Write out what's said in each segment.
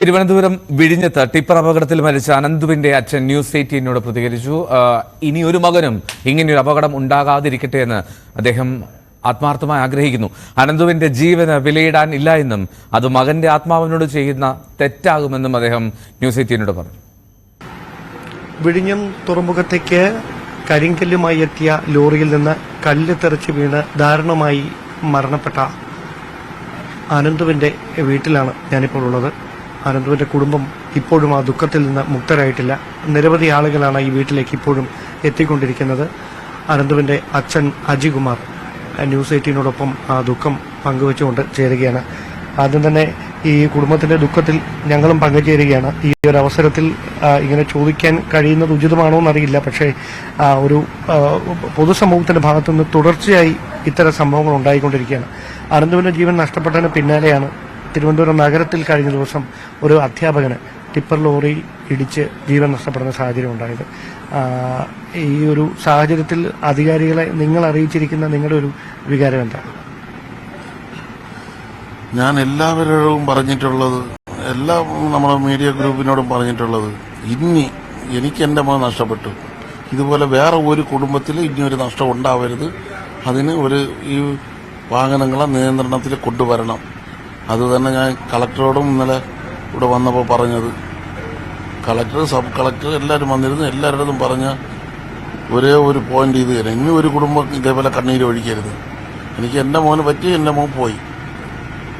തിരുവനന്തപുരം വിഴിഞ്ഞത്ത് ടിപ്പർ അപകടത്തിൽ മരിച്ച അനന്തുവിന്റെ അച്ഛൻ ന്യൂസ് എയ്റ്റീനോട് പ്രതികരിച്ചു. ഇനി ഒരു മകനും ഇങ്ങനെയൊരു അപകടം ഉണ്ടാകാതിരിക്കട്ടെ എന്ന് അദ്ദേഹം ആത്മാർത്ഥമായി ആഗ്രഹിക്കുന്നു. അനന്തുവിന്റെ ജീവന് വിലയിടാൻ ഇല്ല എന്നും അത് മകന്റെ ആത്മാവിനോട് ചെയ്യുന്ന തെറ്റാകുമെന്നും അദ്ദേഹം ന്യൂസ് എയ്റ്റീനോട് പറഞ്ഞു. വിഴിഞ്ഞം തുറമുഖത്തേക്ക് കരിങ്കല്ലുമായി എത്തിയ ലോറിയിൽ നിന്ന് കല്ല് തെറിച്ച് വീണ് ദാരുണമായി മരണപ്പെട്ട അനന്തുവിന്റെ വീട്ടിലാണ് ഞാനിപ്പോൾ ഉള്ളത്. അനന്തുവിന്റെ കുടുംബം ഇപ്പോഴും ആ ദുഃഖത്തിൽ നിന്ന് മുക്തരായിട്ടില്ല. നിരവധി ആളുകളാണ് ഈ വീട്ടിലേക്ക് ഇപ്പോഴും എത്തിക്കൊണ്ടിരിക്കുന്നത്. അനന്തുവിന്റെ അച്ഛൻ അജികുമാർ ന്യൂസ് എയ്റ്റീനോടൊപ്പം ആ ദുഃഖം പങ്കുവെച്ചുകൊണ്ട് ചേരുകയാണ്. ആദ്യം തന്നെ ഈ കുടുംബത്തിന്റെ ദുഃഖത്തിൽ ഞങ്ങളും പങ്കുചേരുകയാണ്. ഈ ഒരു അവസരത്തിൽ ഇങ്ങനെ ചോദിക്കാൻ കഴിയുന്നത് ഉചിതമാണോ എന്നറിയില്ല. പക്ഷേ ഒരു പൊതുസമൂഹത്തിന്റെ ഭാഗത്തുനിന്ന് തുടർച്ചയായി ഇത്തരം സംഭവങ്ങൾ ഉണ്ടായിക്കൊണ്ടിരിക്കുകയാണ്. അനന്തുവിന്റെ ജീവൻ നഷ്ടപ്പെട്ടതിന് പിന്നാലെയാണ് തിരുവനന്തപുരം നഗരത്തിൽ കഴിഞ്ഞ ദിവസം ഒരു അധ്യാപകന് ടിപ്പർ ലോറി ഇടിച്ച് ജീവൻ നഷ്ടപ്പെടുന്ന സാഹചര്യം ഉണ്ടായത്. ഈ ഒരു സാഹചര്യത്തിൽ അധികാരികളെ നിങ്ങൾ അറിയിച്ചിരിക്കുന്ന നിങ്ങളുടെ ഒരു വികാരം എന്താണ്? ഞാൻ എല്ലാവരോടും പറഞ്ഞിട്ടുള്ളത് എല്ലാ നമ്മുടെ മീഡിയ ഗ്രൂപ്പിനോടും പറഞ്ഞിട്ടുള്ളത് ഇനി എനിക്ക് എന്റെ മകൻ നഷ്ടപ്പെട്ടു. ഇതുപോലെ വേറെ ഒരു കുടുംബത്തിൽ ഇനി ഒരു നഷ്ടം ഉണ്ടാവരുത്. അതിന് ഒരു ഈ വാഹനങ്ങളെ നിയന്ത്രണത്തിൽ കൊണ്ടുവരണം. അത് തന്നെ ഞാൻ കളക്ടറോടും ഇന്നലെ ഇവിടെ വന്നപ്പോൾ പറഞ്ഞത്. കളക്ടർ സബ് കളക്ടർ എല്ലാവരും വന്നിരുന്നു. എല്ലാവരോടും പറഞ്ഞ ഒരേ ഒരു പോയിന്റ് ഇത് തന്നെ. ഇനി ഒരു കുടുംബം ഇതേപോലെ കണ്ണീര് ഒഴിക്കരുത്. എനിക്ക് എന്റെ മോന് പറ്റി എന്റെ മോൻ പോയി.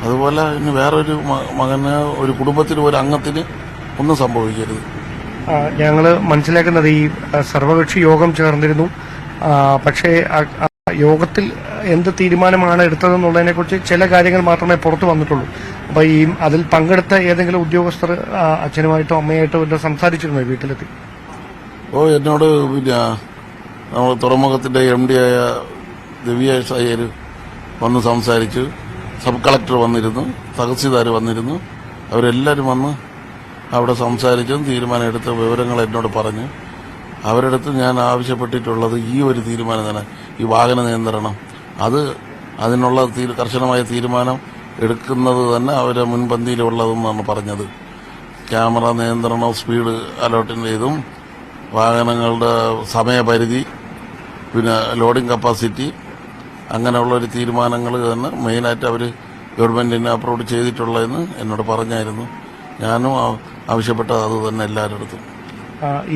അതുപോലെ ഇനി വേറൊരു മകന് ഒരു കുടുംബത്തിന് ഒരു അംഗത്തിന് ഒന്നും സംഭവിക്കരുത്. ഞങ്ങൾ മനസ്സിലാക്കുന്നത് ഈ സർവകക്ഷി യോഗം ചേർന്നിരുന്നു. പക്ഷേ യോഗത്തിൽ എന്ത് തീരുമാനമാണ് എടുത്തതെന്നുള്ളതിനെ കുറിച്ച് ചില കാര്യങ്ങൾ മാത്രമേ പുറത്തു വന്നിട്ടുള്ളൂ. അപ്പോൾ ഈ അതിൽ പങ്കെടുത്ത ഏതെങ്കിലും ഉദ്യോഗസ്ഥർ അച്ഛനുമായിട്ടോ അമ്മയായിട്ടോ വല്ലതും സംസാരിച്ചിരുന്നോ വീട്ടിലെത്തി? ഓ എന്നോട് പിന്നെ നമ്മൾ തുറമുഖത്തിന്റെ എം ഡി ആയ ദിവ്യേഷ് അയ്യർ വന്ന് സംസാരിച്ചു. സബ് കളക്ടർ വന്നിരുന്നു തഹസീൽദാർ വന്നിരുന്നു. അവരെല്ലാവരും വന്ന് അവിടെ സംസാരിച്ചും തീരുമാനം എടുത്ത വിവരങ്ങൾ എന്നോട് പറഞ്ഞു. അവരടുത്ത് ഞാൻ ആവശ്യപ്പെട്ടിട്ടുള്ളത് ഈ ഒരു തീരുമാനം തന്നെ ഈ വാഹന നിയന്ത്രണം അത് അതിനുള്ള കർശനമായ തീരുമാനം എടുക്കുന്നത് തന്നെ അവരെ മുൻപന്തിയിലുള്ളതെന്നാണ് പറഞ്ഞത്. ക്യാമറ നിയന്ത്രണം സ്പീഡ് അലോട്ടിന്റെ ഇതും വാഹനങ്ങളുടെ സമയപരിധി പിന്നെ ലോഡിംഗ് കപ്പാസിറ്റി അങ്ങനെയുള്ളൊരു തീരുമാനങ്ങൾ തന്നെ മെയിനായിട്ട് അവർ ഗവൺമെന്റിനെ അപ്രൂവ് ചെയ്തിട്ടുള്ളതെന്ന് എന്നോട് പറഞ്ഞായിരുന്നു. ഞാനും ആവശ്യപ്പെട്ടത് അത് തന്നെ എല്ലാവരുടെ അടുത്തും.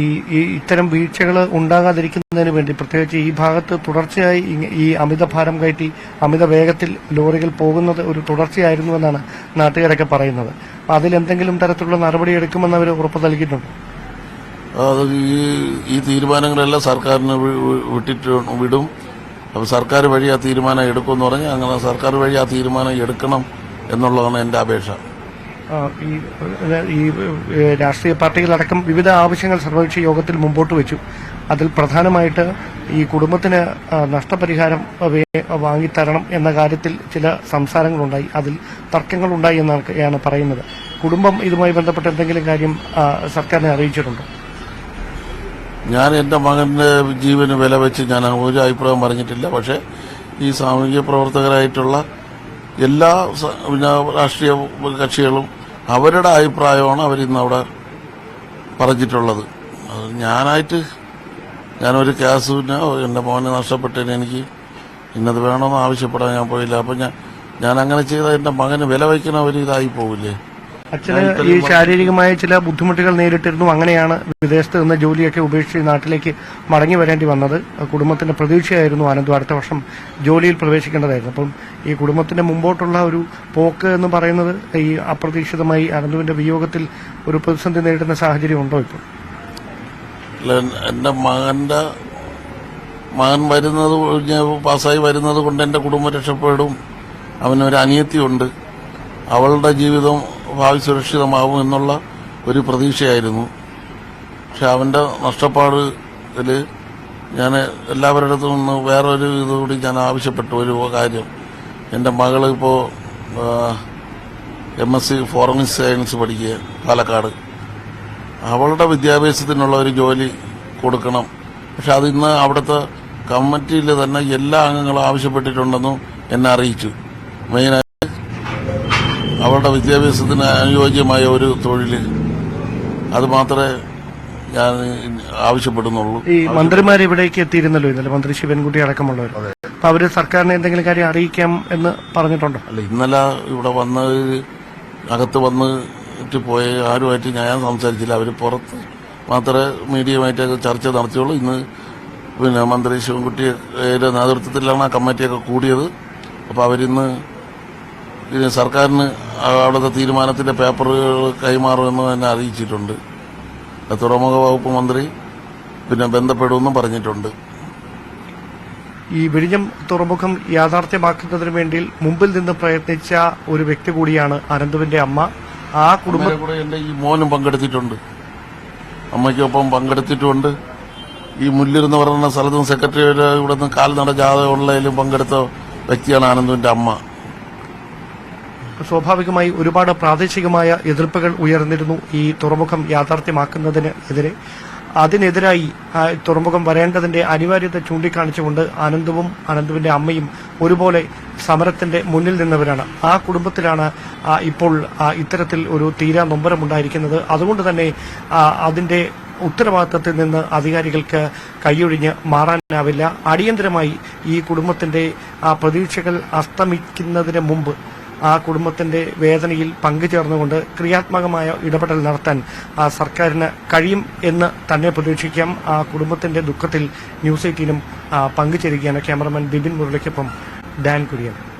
ഈ ഈ ഇത്തരം വീഴ്ചകൾ ഉണ്ടാകാതിരിക്കുന്നതിന് വേണ്ടി പ്രത്യേകിച്ച് ഈ ഭാഗത്ത് തുടർച്ചയായി ഈ അമിത ഭാരം കയറ്റി അമിത വേഗത്തിൽ ലോറികൾ പോകുന്നത് ഒരു തുടർച്ചയായിരുന്നുവെന്നാണ് നാട്ടുകാരൊക്കെ പറയുന്നത്. അതിലെന്തെങ്കിലും തരത്തിലുള്ള നടപടി എടുക്കുമെന്ന് അവർ ഉറപ്പ് നൽകിയിട്ടുണ്ട്? ഈ ഈ തീരുമാനങ്ങളെല്ലാം സർക്കാരിന് വിട്ടിട്ട് വിടും. അപ്പോൾ സർക്കാർ വഴി ആ തീരുമാനം എടുക്കുമെന്ന് പറഞ്ഞാൽ അങ്ങനെ സർക്കാർ വഴി ആ തീരുമാനം എടുക്കണം എന്നുള്ളതാണ് എന്റെ അപേക്ഷ. ഈ ഈ രാഷ്ട്രീയ പാർട്ടികളടക്കം വിവിധ ആവശ്യങ്ങൾ സർവകക്ഷി യോഗത്തിൽ മുമ്പോട്ട് വെച്ചു. അതിൽ പ്രധാനമായിട്ട് ഈ കുടുംബത്തിന് നഷ്ടപരിഹാരം വാങ്ങിത്തരണം എന്ന കാര്യത്തിൽ ചില സംസാരങ്ങളുണ്ടായി. അതിൽ തർക്കങ്ങളുണ്ടായി എന്നാണ് പറയുന്നത്. കുടുംബം ഇതുമായി ബന്ധപ്പെട്ട എന്തെങ്കിലും കാര്യം സർക്കാരിനെ അറിയിച്ചിട്ടുണ്ടോ? ഞാൻ എന്റെ മകന്റെ ജീവന് വില വെച്ച് ഞാൻ ഒരു അഭിപ്രായം പറഞ്ഞിട്ടില്ല. പക്ഷേ ഈ സാമൂഹിക പ്രവർത്തകരായിട്ടുള്ള എല്ലാ പിന്നെ രാഷ്ട്രീയ കക്ഷികളും അവരുടെ അഭിപ്രായമാണ് അവരിന്ന് അവിടെ പറഞ്ഞിട്ടുള്ളത് ഞാനായിട്ട് ഞാനൊരു കേസ് പിന്നെ എന്റെ മോനെ നഷ്ടപ്പെട്ടതിന് എനിക്ക് ഇന്നത് വേണമെന്ന് ആവശ്യപ്പെടാൻ ഞാൻ പോയില്ല. അപ്പം ഞാൻ ഞാൻ അങ്ങനെ ചെയ്താൽ എന്റെ മകന് വില വയ്ക്കുന്ന ഒരു ഇതായി പോവില്ലേ? അച്ഛന് ഈ ശാരീരികമായ ചില ബുദ്ധിമുട്ടുകൾ നേരിട്ടിരുന്നു. അങ്ങനെയാണ് വിദേശത്ത് നിന്ന് ജോലിയൊക്കെ ഉപേക്ഷിച്ച് നാട്ടിലേക്ക് മടങ്ങി വരേണ്ടി വന്നത്. കുടുംബത്തിന്റെ പ്രതീക്ഷയായിരുന്നു ആനന്ദു. അടുത്ത വർഷം ജോലിയിൽ പ്രവേശിക്കേണ്ടതായിരുന്നു. അപ്പം ഈ കുടുംബത്തിന്റെ മുമ്പോട്ടുള്ള ഒരു പോക്ക് എന്ന് പറയുന്നത് ഈ അപ്രതീക്ഷിതമായി ആനന്ദുവിന്റെ വിയോഗത്തിൽ ഒരു പ്രതിസന്ധി നേരിടുന്ന സാഹചര്യം ഉണ്ടോ ഇപ്പോൾ? എന്റെ മകന്റെ മകൻ വരുന്നത് പാസ്സായി വരുന്നത് കൊണ്ട് എന്റെ കുടുംബം രക്ഷപ്പെടും. അവനൊരു അനിയത്തിയുണ്ട്. അവളുടെ ജീവിതം ഭാവി സുരക്ഷിതമാവും എന്നുള്ള ഒരു പ്രതീക്ഷയായിരുന്നു. പക്ഷെ അവന്റെ നഷ്ടപ്പാടിൽ ഞാൻ എല്ലാവരുടെ അടുത്തു നിന്ന് വേറൊരു ഇതുകൂടി ഞാൻ ആവശ്യപ്പെട്ടു. ഒരു കാര്യം. എന്റെ മകൾ ഇപ്പോൾ M S C forensic science പഠിക്കുക പാലക്കാട്. അവളുടെ വിദ്യാഭ്യാസത്തിനുള്ള ഒരു ജോലി കൊടുക്കണം. പക്ഷെ അത് ഇന്ന് അവിടുത്തെ കമ്മിറ്റിയിൽ തന്നെ എല്ലാ അംഗങ്ങളും ആവശ്യപ്പെട്ടിട്ടുണ്ടെന്നും എന്നെ അറിയിച്ചു. മെയിനായിട്ട് അവരുടെ വിദ്യാഭ്യാസത്തിന് അനുയോജ്യമായ ഒരു തൊഴിൽ അത് മാത്രമേ ഞാൻ ആവശ്യപ്പെടുന്നുള്ളൂ. ഈ മന്ത്രിമാർ ഇവിടേക്ക് എത്തിയിരുന്നല്ലോ ഇന്നലെ മന്ത്രി ശിവൻകുട്ടി അടക്കമുള്ളവർ. അപ്പൊ അവർ സർക്കാരിനെ എന്തെങ്കിലും കാര്യം അറിയിക്കാം എന്ന് പറഞ്ഞിട്ടുണ്ടോ? അല്ല ഇന്നലെ ഇവിടെ വന്ന് അകത്ത് വന്ന് പോയ ആരുമായിട്ട് ഞാൻ സംസാരിച്ചില്ല. അവർ പുറത്ത് മാത്രമേ മീഡിയയുമായിട്ടൊക്കെ ചർച്ച നടത്തിയുള്ളൂ. ഇന്ന് പിന്നെ മന്ത്രി ശിവൻകുട്ടിയുടെ നേതൃത്വത്തിലാണ് ആ കമ്മിറ്റിയൊക്കെ കൂടിയത്. അപ്പോൾ അവരിന്ന് സർക്കാരിന് അവിടുത്തെ തീരുമാനത്തിന്റെ പേപ്പറുകൾ കൈമാറുമെന്ന് തന്നെ അറിയിച്ചിട്ടുണ്ട്. തുറമുഖ വകുപ്പ് മന്ത്രി പിന്നെ ബന്ധപ്പെടുമെന്നും പറഞ്ഞിട്ടുണ്ട്. ഈ വിഴിഞ്ഞം തുറമുഖം യാഥാർത്ഥ്യമാക്കുന്നതിന് വേണ്ടി മുമ്പിൽ നിന്ന് പ്രയത്നിച്ച ഒരു വ്യക്തി കൂടിയാണ് അനന്തുവിന്റെ അമ്മ. ആ കുടുംബ കൂടെ എന്റെ ഈ മോനും പങ്കെടുത്തിട്ടുണ്ട്. അമ്മയ്ക്കൊപ്പം പങ്കെടുത്തിട്ടുണ്ട്. ഈ മുല്ലിരുന്ന് പറയുന്ന സ്ഥലത്തും സെക്രട്ടറിയുടെ ഇവിടെ നിന്ന് കാൽനട ജാഥ ഉള്ളതിലും പങ്കെടുത്ത വ്യക്തിയാണ് ആനന്ദുവിന്റെ അമ്മ. സ്വാഭാവികമായി ഒരുപാട് പ്രാദേശികമായ എതിർപ്പുകൾ ഉയർന്നിരുന്നു ഈ തുറമുഖം യാഥാർത്ഥ്യമാക്കുന്നതിന് എതിരെ. അതിനെതിരായി തുറമുഖം വരേണ്ടതിന്റെ അനിവാര്യത ചൂണ്ടിക്കാണിച്ചുകൊണ്ട് ആനന്ദവും അനന്തുവിന്റെ അമ്മയും ഒരുപോലെ സമരത്തിന്റെ മുന്നിൽ നിന്നവരാണ്. ആ കുടുംബത്തിലാണ് ഇപ്പോൾ ഇത്തരത്തിൽ ഒരു തീരാ നൊമ്പരമുണ്ടായിരിക്കുന്നത്. അതുകൊണ്ട് തന്നെ അതിന്റെ ഉത്തരവാദിത്തത്തിൽ നിന്ന് അധികാരികൾക്ക് കൈയൊഴിഞ്ഞ് മാറാനാവില്ല. അടിയന്തരമായി ഈ കുടുംബത്തിന്റെ പ്രതീക്ഷകൾ അസ്തമിക്കുന്നതിന് മുമ്പ് ആ കുടുംബത്തിന്റെ വേദനയിൽ പങ്കുചേർന്നുകൊണ്ട് ക്രിയാത്മകമായ ഇടപെടൽ നടത്താൻ ആ സർക്കാരിന് കഴിയും എന്ന് തന്നെ പ്രതീക്ഷിക്കാം. ആ കുടുംബത്തിന്റെ ദുഃഖത്തിൽ ന്യൂസ് എയ്റ്റീനും പങ്കുചേരുകയാണ് ക്യാമറമാൻ ബിബിൻ മുരളിക്കൊപ്പം ഡാൻ കുര്യൻ.